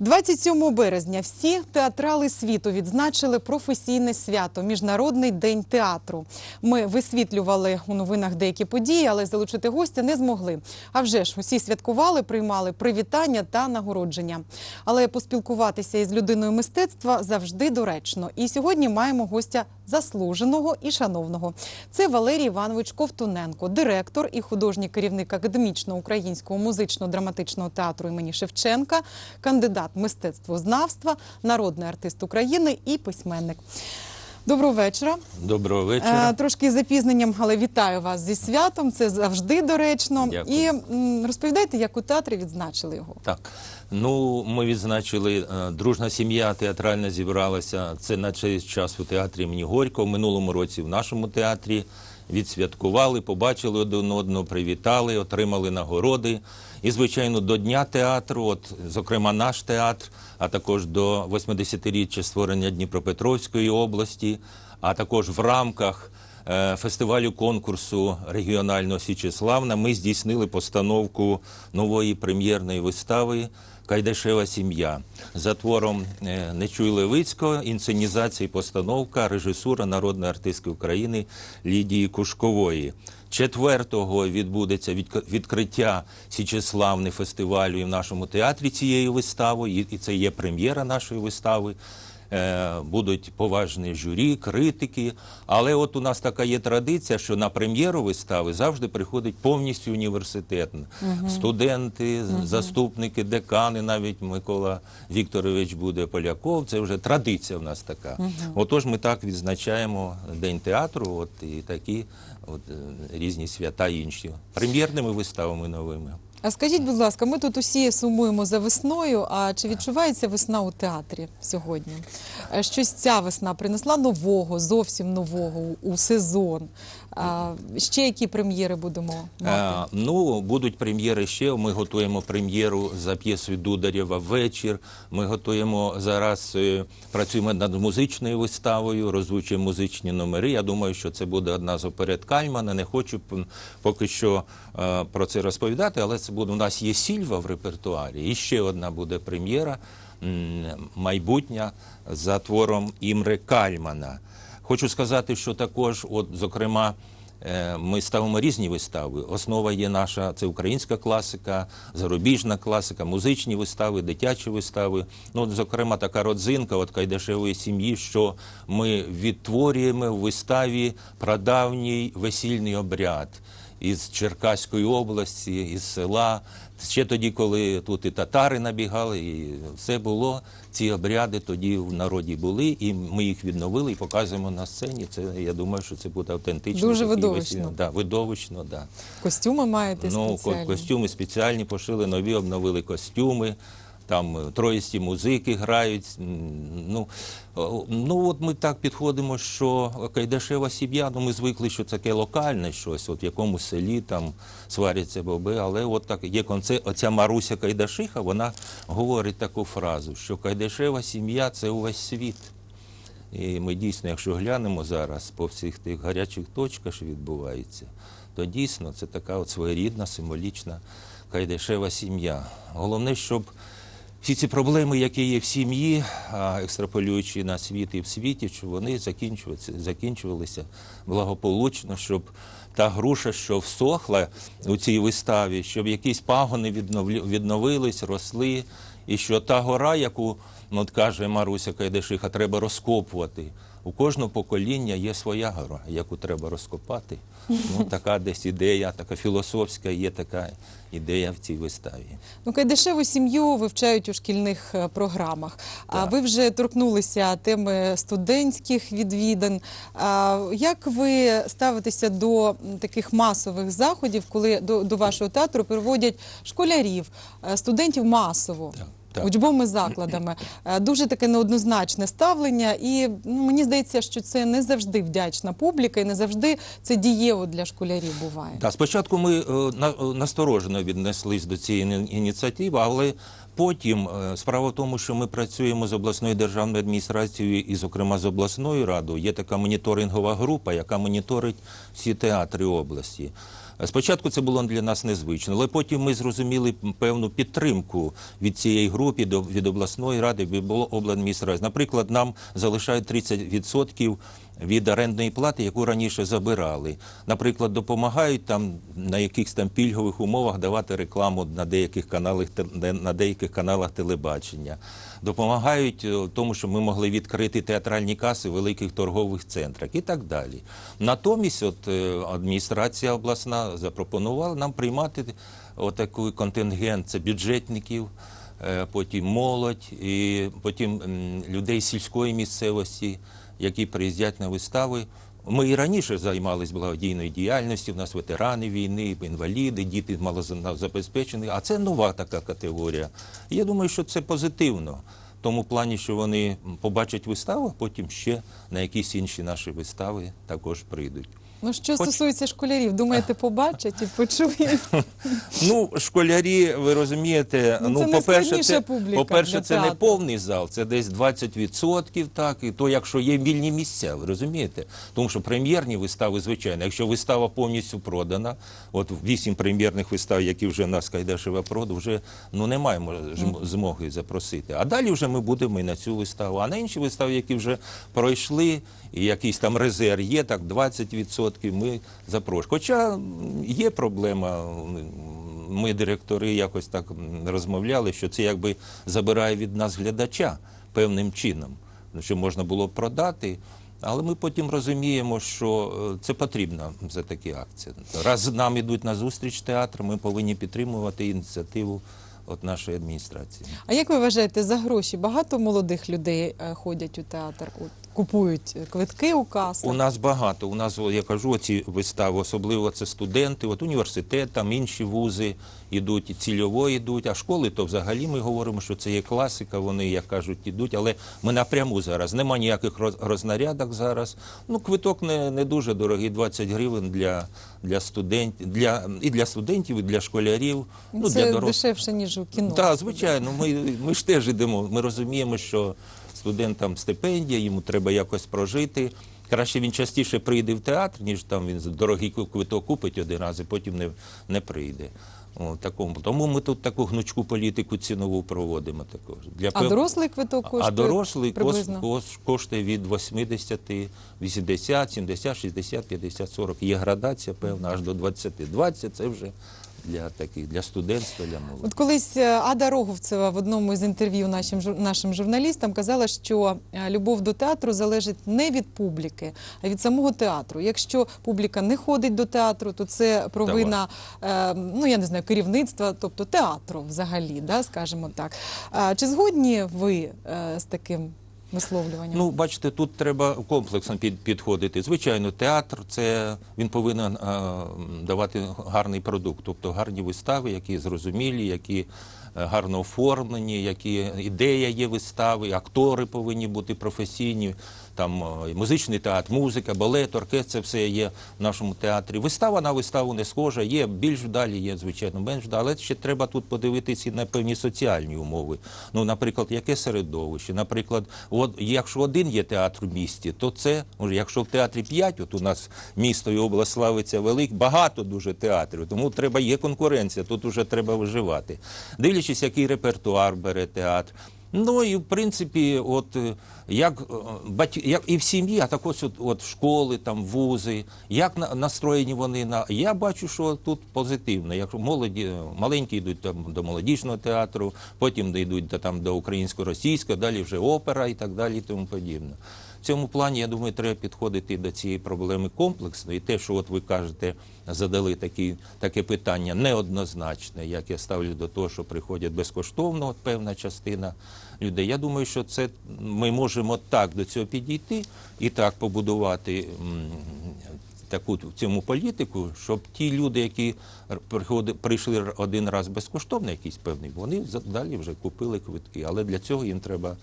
27 березня всі театрали світу відзначили професійне свято Міжнародний день театру. Ми висвітлювали у новинах деякі події, але залучити гостя не змогли. А вже ж усі святкували, приймали привітання та нагородження. Але поспілкуватися із людиною мистецтва завжди доречно. І сьогодні маємо гостя заслуженого і шановного. Це Валерій Іванович Ковтуненко, директор і художній керівник академічного українського музично-драматичного театру імені Шевченка, кандидат мистецтвознавства, народний артист України і письменник. Доброго вечора. Доброго вечора. Е, Трошки з запізненням, але вітаю вас зі святом. Це завжди доречно. Дякую. І розповідайте, як у театрі відзначили його. Так, ну ми відзначили е, дружна сім'я театральна зібралася. Це на цей час у театрі імені Горького. В минулому році в нашому театрі відсвяткували, побачили один одного, привітали, отримали нагороди. І, звичайно, до Дня театру, от, зокрема, наш театр, а також до 80-річчя створення Дніпропетровської області, а також в рамках е, фестивалю конкурсу регіонального Січеславна ми здійснили постановку нової прем'єрної вистави Кайдашева сім'я за твором е, Нечуй Левицького, інсценізація і постановка режисура народної артистки України Лідії Кушкової. Четвертого відбудеться відк- відкриття Січеславни фестивалю і в нашому театрі цієї вистави, і це є прем'єра нашої вистави. Е, Будуть поважні журі, критики. Але от у нас така є традиція, що на прем'єру вистави завжди приходить повністю університет. Студенти, заступники, декани, навіть Микола Вікторович буде Поляков. Це вже традиція в нас така. Отож, ми так відзначаємо День театру, от і такі от, е, різні свята інші. Прем'єрними виставами новими. А скажіть, будь ласка, ми тут усі сумуємо за весною. А чи відчувається весна у театрі сьогодні? Е, Щось ця весна принесла нового, зовсім нового у- у сезон. А, ще які прем'єри будемо мати? Е, ну, будуть прем'єри ще. Ми готуємо прем'єру за п'єсою Дударєва вечір. Ми готуємо зараз, е, працюємо над музичною виставою, розвучуємо музичні номери. Я думаю, що це буде одна з оперет Кальмана. Не хочу п- поки що е, про це розповідати, але це буде. У нас є Сільва в репертуарі. І ще одна буде прем'єра м, майбутня за твором Імре Кальмана. Хочу сказати, що також, от, зокрема, е, ми ставимо різні вистави. Основа є наша це українська класика, зарубіжна класика, музичні вистави, дитячі вистави. Ну, от, зокрема, така родзинка от Кайдашевої сім'ї, що ми відтворюємо в виставі прадавній весільний обряд із Черкаської області, із села. Ще тоді, коли тут і татари набігали, і все було. Ці обряди тоді в народі були, і ми їх відновили і показуємо на сцені. Це я думаю, що це буде автентично. Дуже видовищно. весіль- Да, видовищно, да. Костюми маєте Ну, спеціальні? костюми спеціальні пошили, нові обновили костюми. Там е, троїсті музики грають. Ну, ну от ми так підходимо, що Кайдашева сім'я, ну ми звикли, що таке локальне щось, от в якомусь селі там сваряться боби. Але от так є конце, оця Маруся Кайдашиха, вона говорить таку фразу, що Кайдашева сім'я це увесь світ. І ми дійсно, якщо глянемо зараз по всіх тих гарячих точках, що відбуваються, то дійсно це така от своєрідна, символічна кайдашева сім'я. Головне, щоб всі ці проблеми, які є в сім'ї, екстраполюючи на світ і в світі, щоб вони закінчувалися, закінчувалися благополучно, щоб та груша, що всохла у цій виставі, щоб якісь пагони відновились, росли, і що та гора, яку ну, от каже Маруся Кайдашиха, треба розкопувати. У кожного покоління є своя гора, яку треба розкопати. Ну, така десь ідея, така філософська є така ідея в цій виставі. Ну, Кайдашеву сім'ю вивчають у шкільних е, програмах. А ви вже торкнулися теми студентських відвідин. Як ви ставитеся до таких масових заходів, коли до, до вашого театру приводять школярів, е, студентів масово? Так. Учбовими закладами Е, дуже таке неоднозначне ставлення, і ну, мені здається, що це не завжди вдячна публіка, і не завжди це дієво для школярів буває. Так, спочатку ми е, е, насторожено віднеслись до цієї ініціативи, але Потім справа в тому, що ми працюємо з обласною державною адміністрацією і, зокрема, з обласною радою. Є така моніторингова група, яка моніторить всі театри області. Спочатку це було для нас незвично, але потім ми зрозуміли певну підтримку від цієї групи від обласної ради, від обладміністрації. Наприклад, нам залишають 30% від орендної плати, яку раніше забирали. Наприклад, допомагають там на якихось там пільгових умовах давати рекламу на деяких каналах на деяких каналах телебачення. Допомагають е, тому, що ми могли відкрити театральні каси в великих торгових центрах і так далі. Натомість, от е, адміністрація обласна запропонувала нам приймати отакий контингент це бюджетників е, потім молодь, і потім людей сільської місцевості, які приїздять на вистави. Ми і раніше займалися благодійною діяльністю. У нас ветерани війни, інваліди, діти малозабезпечені. А це нова така категорія. Я думаю, що це позитивно. В тому плані, що вони побачать виставу, а потім ще на якісь інші наші вистави також прийдуть. Ну що Хоч- стосується школярів, думаєте, побачать і почують? Ну, школярі, ви розумієте, Ну, ну, по-перше, це, по-перше, це не повний зал, це десь 20%, так, і то, якщо є вільні місця, ви розумієте? Тому що прем'єрні вистави, звичайно, якщо вистава повністю продана, от вісім прем'єрних вистав, які вже нас Кайдашева проду, вже ну, немає мож- змоги запросити. А далі вже ми будемо і на цю виставу. А на інші вистави, які вже пройшли, і якийсь там резерв є, так 20% ми запрошуємо. Хоча є проблема. Ми, директори, якось так розмовляли, що це якби забирає від нас глядача певним чином, що можна було продати. Але ми потім розуміємо, що е, це потрібно за такі акції. Раз нам ідуть на зустріч театр, ми повинні підтримувати ініціативу от нашої адміністрації. А як ви вважаєте, за гроші багато молодих людей е, ходять у театр, от, купують квитки у касах? У нас багато. У нас, я кажу, ці вистави, особливо це студенти, от університет, там інші вузи йдуть, і цільово йдуть, а школи, то взагалі ми говоримо, що це є класика, вони, як кажуть, йдуть, але ми напряму зараз. Нема ніяких роз- рознарядок зараз. Ну, квиток не, не дуже дорогий, 20 гривень для, для студентів, для, і для студентів, і для школярів, ну, це для дорослих. дешевше, ніж у кіно. Так, звичайно, ми, ми ж теж йдемо. Ми розуміємо, що студентам стипендія, йому треба якось прожити. Краще він частіше прийде в театр, ніж там він дорогий квиток купить один раз і потім не, не прийде. О, такому. Тому ми тут таку гнучку політику цінову проводимо також. Для А дорослий квиток коштує а дорослий приблизно? кос- коштує від 80, 80, 70, 60, 50, 40. Є градація певна, аж до 20. 20 це вже для таких, для студентства, для молоді. От колись е, Ада Роговцева в одному із інтерв'ю нашим нашим журналістам казала, що е, любов до театру залежить не від публіки, а від самого театру. Якщо публіка не ходить до театру, то це провина е, ну я не знаю керівництва, тобто театру взагалі, да, скажімо так. А Чи згодні ви е, з таким висловлюванням? Ну, бачите, тут треба комплексно під, підходити. Звичайно, театр це він повинен е, давати гарний продукт, тобто гарні вистави, які зрозумілі, які е, гарно оформлені, які ідея є вистави, актори повинні бути професійні. Там е, музичний театр, музика, балет, оркестр, це все є в нашому театрі. Вистава на виставу не схожа, є більш вдалі, є звичайно менш вдалі, але ще треба тут подивитися на певні соціальні умови. Ну, наприклад, яке середовище. Наприклад, от якщо один є театр в місті, то це може, якщо в театрі п'ять, от у нас місто і область славиться велик, багато дуже театрів, тому треба є конкуренція, тут вже треба виживати. Дивлячись, який репертуар бере театр. Ну і в принципі, от е, як, батьки, як і в сім'ї, а також от, от школи, там вузи, як на, настроєні вони на я бачу, що тут позитивно. Як молоді маленькі йдуть там до молодіжного театру, потім йдуть до там до українсько-російського, далі вже опера і так далі, і тому подібне. Цьому плані, я думаю, треба підходити до цієї проблеми комплексно. І те, що от ви кажете, задали такі, таке питання неоднозначне, як я ставлю до того, що приходять безкоштовно, от певна частина людей. Я думаю, що це ми можемо так до цього підійти і так побудувати. Таку в цьому політику, щоб ті люди, які прийшли один раз безкоштовно, якийсь певний, вони далі вже купили квитки. Але для цього їм треба,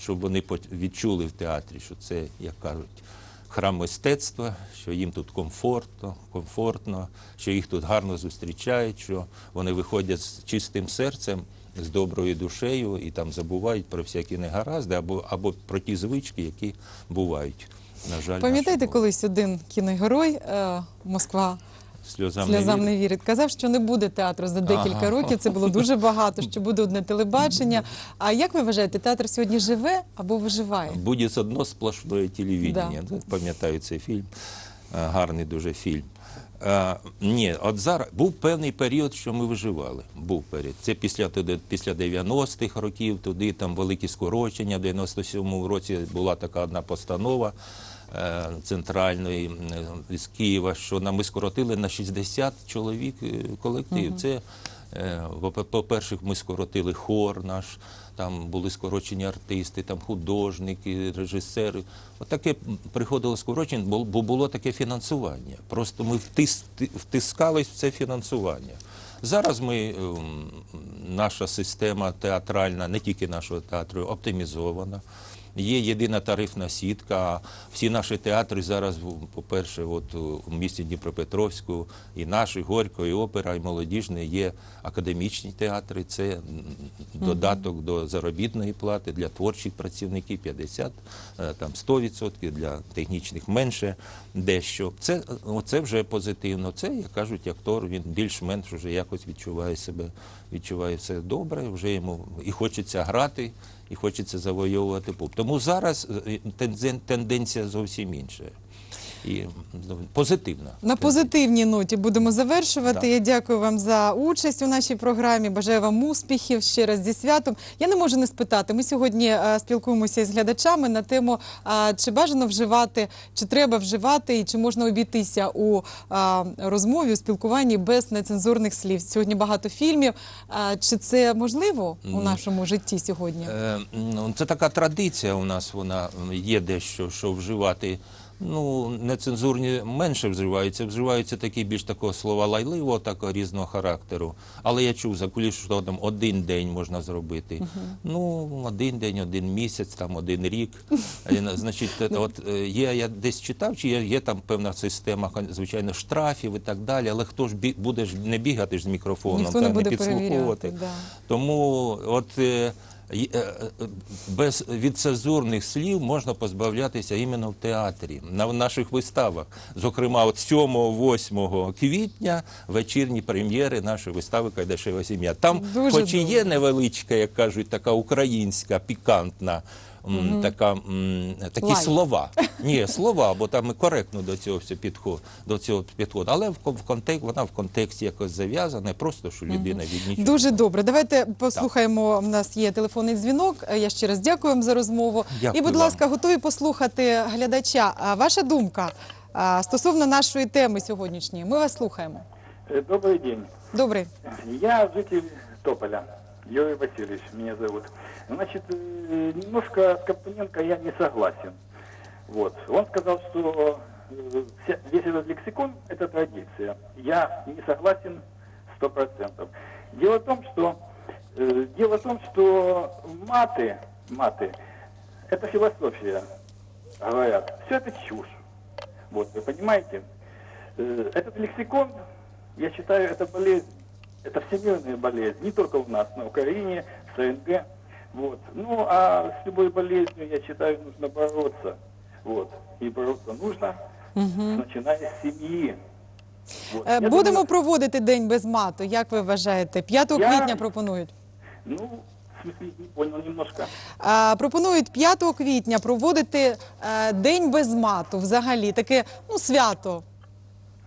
щоб вони відчули в театрі, що це, як кажуть, храм мистецтва, що їм тут комфортно, комфортно, що їх тут гарно зустрічають, що вони виходять з чистим серцем з доброю душею і там забувають про всякі негаразди або, або про ті звички, які бувають. На жаль, Пам'ятаєте, колись один кіногерой е, Москва сльозам, не сльозам не вірить. Казав, що не буде театру за декілька Ага. років. Це було дуже багато. Що буде одне телебачення. А як ви вважаєте, театр сьогодні живе або виживає? Буде одно сплошне телевідення. Да. Пам'ятаю цей фільм. Е, Гарний дуже фільм. Е, ні, от зараз був певний період, що ми виживали. Був період. Це після, туди- після 90-х років, туди там великі скорочення. В 97-му році була така одна постанова е, центральної е, з Києва, що нам ми скоротили на 60 чоловік колектив. колектив. Це Е, бо, по- По-перше, ми скоротили хор наш, там були скорочені артисти, там художники, режисери. Отаке приходило скорочення, бо бо було таке фінансування. Просто ми втискались в це фінансування. Зараз ми, ем, наша система театральна, не тільки нашого театру, оптимізована. Є єдина тарифна сітка. Всі наші театри зараз, по-перше, от у місті Дніпропетровську, і наш, і Горько, і опера, і молодіжний є академічні театри. Це додаток до заробітної плати для творчих працівників 50, е, там 100%, для технічних менше дещо. Це, це вже позитивно. Це, як кажуть, актор, він більш-менш вже якось відчуває себе, відчуває все добре, вже йому і хочеться грати і хочеться завойовувати пуп. Тому зараз е, тенденція зовсім інша. І ну, позитивна. На позитивній ноті будемо завершувати. Да. Я дякую вам за участь у нашій програмі. Бажаю вам успіхів ще раз зі святом. Я не можу не спитати. Ми сьогодні е, спілкуємося із глядачами на тему, е, чи бажано вживати, чи треба вживати, і чи можна обійтися у е, розмові, у спілкуванні без нецензурних слів. Сьогодні багато фільмів. Чи це можливо у нашому житті сьогодні? Це така традиція у нас, вона є дещо, що вживати. Ну, нецензурні менше вживаються, вживаються такі більш такого слова лайливого, такого різного характеру. Але я чув за куліс, що там один день можна зробити. Ну, один день, один місяць, там один рік. Е, Значить, е, от е, є, я десь читав, чи є, є там певна система, звичайно, штрафів і так далі, але хто ж бі, буде ж не бігати ж з мікрофоном, Ніхто не та буде підслуховувати. да. Тому от без відцезурних слів можна позбавлятися іменно в театрі, на наших виставах. Зокрема, от 7-8 квітня вечірні прем'єри нашої вистави Кайдашева сім'я. Там, Дуже хоч і є невеличка, як кажуть, така українська, пікантна. М, Така, м, такі Лайт. слова. Ні, слова, бо там ми коректно до цього все підход, до цього підход. Але в, кон- в контекст, вона в контексті якось зав'язана, просто що людина від нічого. Дуже добре. Давайте послухаємо. У нас є телефонний дзвінок. Е, Я ще раз дякую вам за розмову. Дякую І, будь вам. ласка, готові послухати глядача. А Ваша думка а, стосовно нашої теми сьогоднішньої. Ми вас слухаємо. Э, Добрый день. Добрий. Я житель Тополя. Юрий Васильевич меня зовут. Значит, э, немножко с Карпуненко я не согласен. Вот. Он сказал, что э, весь этот лексикон – это традиция. Я не согласен сто процентов. Дело в том, что э, дело в том, что маты, маты – это философия, говорят. Все это чушь. Вот, вы понимаете? Этот лексикон, я считаю, это болезнь. Это всемирная болезнь. Не только у нас, на Украине, в СНГ. Вот. Ну, а с любой болезнью, я считаю, нужно бороться. Вот. И бороться нужно, начиная с семьи. Вот. Е, Будемо думаю, проводити день без мату. Як ви вважаєте? 5 Я- квітня пропонують. Ну, понял немножко. А, пропонують 5 квітня проводити е, день без мату. Взагалі таке ну свято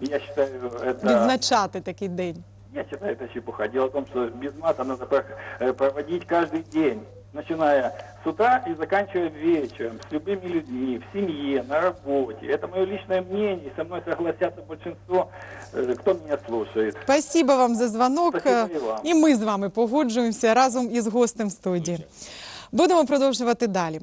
Я считаю, это... відзначати такий день. Я считаю, это чепуха. Дело в том, что без мата надо про- э, проводить каждый день, начиная с утра и заканчивая вечером, с любыми людьми, в семье, на работе. Это мое личное мнение, и со мной согласятся большинство, э, кто меня слушает. Спасибо вам за дзвонок. Спасибо і вам. І ми з вами погоджуємося разом із гостем студії. Будемо продовжувати далі.